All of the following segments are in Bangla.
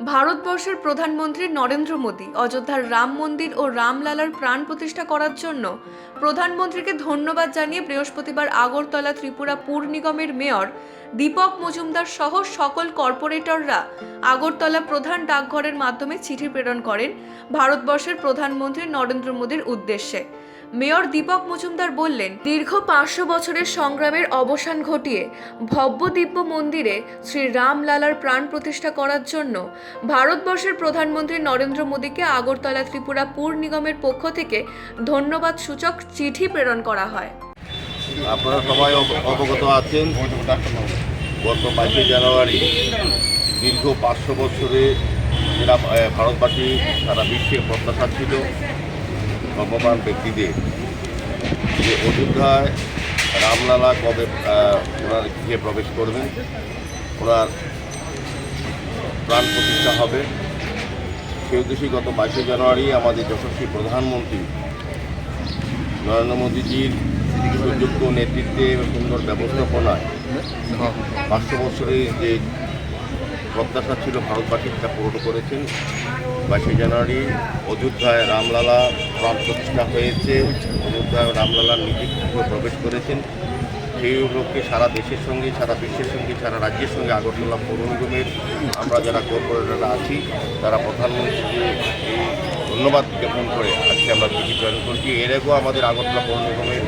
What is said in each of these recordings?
ভারতবর্ষের প্রধানমন্ত্রী নরেন্দ্র মোদী অযোধ্যার রাম মন্দির ও রামলালার প্রাণ প্রতিষ্ঠা করার জন্য প্রধানমন্ত্রীকে ধন্যবাদ জানিয়ে বৃহস্পতিবার আগরতলা ত্রিপুরা পুর নিগমের মেয়র দীপক মজুমদার সহ সকল কর্পোরেটররা আগরতলা প্রধান ডাকঘরের মাধ্যমে চিঠি প্রেরণ করেন ভারতবর্ষের প্রধানমন্ত্রী নরেন্দ্র মোদীর উদ্দেশ্যে। মেয়র দীপক মজুমদার বললেন, দীর্ঘ পাঁচশো বছরের সংগ্রামের অবসান ঘটিয়ে ভব্য দিব্য মন্দিরে শ্রী রামলালার প্রাণ প্রতিষ্ঠা করার জন্য ভারতবর্ষের প্রধানমন্ত্রী নরেন্দ্র মোদীকে আগরতলা ত্রিপুরা পুর নিগমের পক্ষ থেকে ধন্যবাদ সূচক চিঠি প্রেরণ করা হয়। আপনারা সবাই অবগত আছেন। গত বাইশে জানুয়ারি দীর্ঘ পাঁচশো বছরে আহ, ভারতবাসী সারা বিশ্বে প্রত্যাশা ছিল ভগবান ব্যক্তিদের। যে অযোধ্যায় রামলালা কবে ওনার গৃহে প্রবেশ করবেন ওনার প্রাণ প্রতিষ্ঠা হবে। সেই উদ্দেশ্যে গত বাইশে জানুয়ারি আমাদের যশস্বী প্রধানমন্ত্রী নরেন্দ্র মোদীজির সুযোগ্য নেতৃত্বে সুন্দর ব্যবস্থাপনায় পাঁচশো বছরের যে প্রত্যাশা ছিল ভারতবাসী তা পূরণ করেছেন। বাইশে জানুয়ারি অযোধ্যায় রামলালা প্রাণ প্রতিষ্ঠা হয়েছে। অযোধ্যায় রামলালা নিজে প্রবেশ করেছেন। সেই উপলক্ষে সারা দেশের সঙ্গে, সারা বিশ্বের সঙ্গে, সারা রাজ্যের সঙ্গে আগরতলা পৌর নিগমের আমরা যারা কর্পোরেটররা আছি, তারা প্রধানমন্ত্রীকে এই ধন্যবাদ জ্ঞাপন করে আজকে আমরা চিঠি প্রেরণ করছি। এর আগেও আমাদের আগরতলা পৌর নিগমের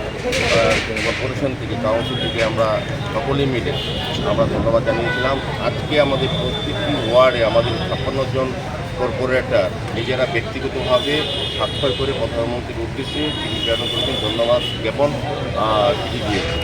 কর্পোরেশন থেকে কাউন্সিল থেকে আমরা সকলেই মিলে আমরা ধন্যবাদ জানিয়েছিলাম। আজকে আমাদের প্রত্যেকটি ওয়ার্ডে আমাদের ছাপ্পান্ন জন কর্পোরেটর নিজেরা ব্যক্তিগতভাবে স্বাক্ষর করে প্রধানমন্ত্রীর উদ্দেশ্যে চিঠি প্রেরণ করেছেন ধন্যবাদ জ্ঞাপন দিয়েছেন।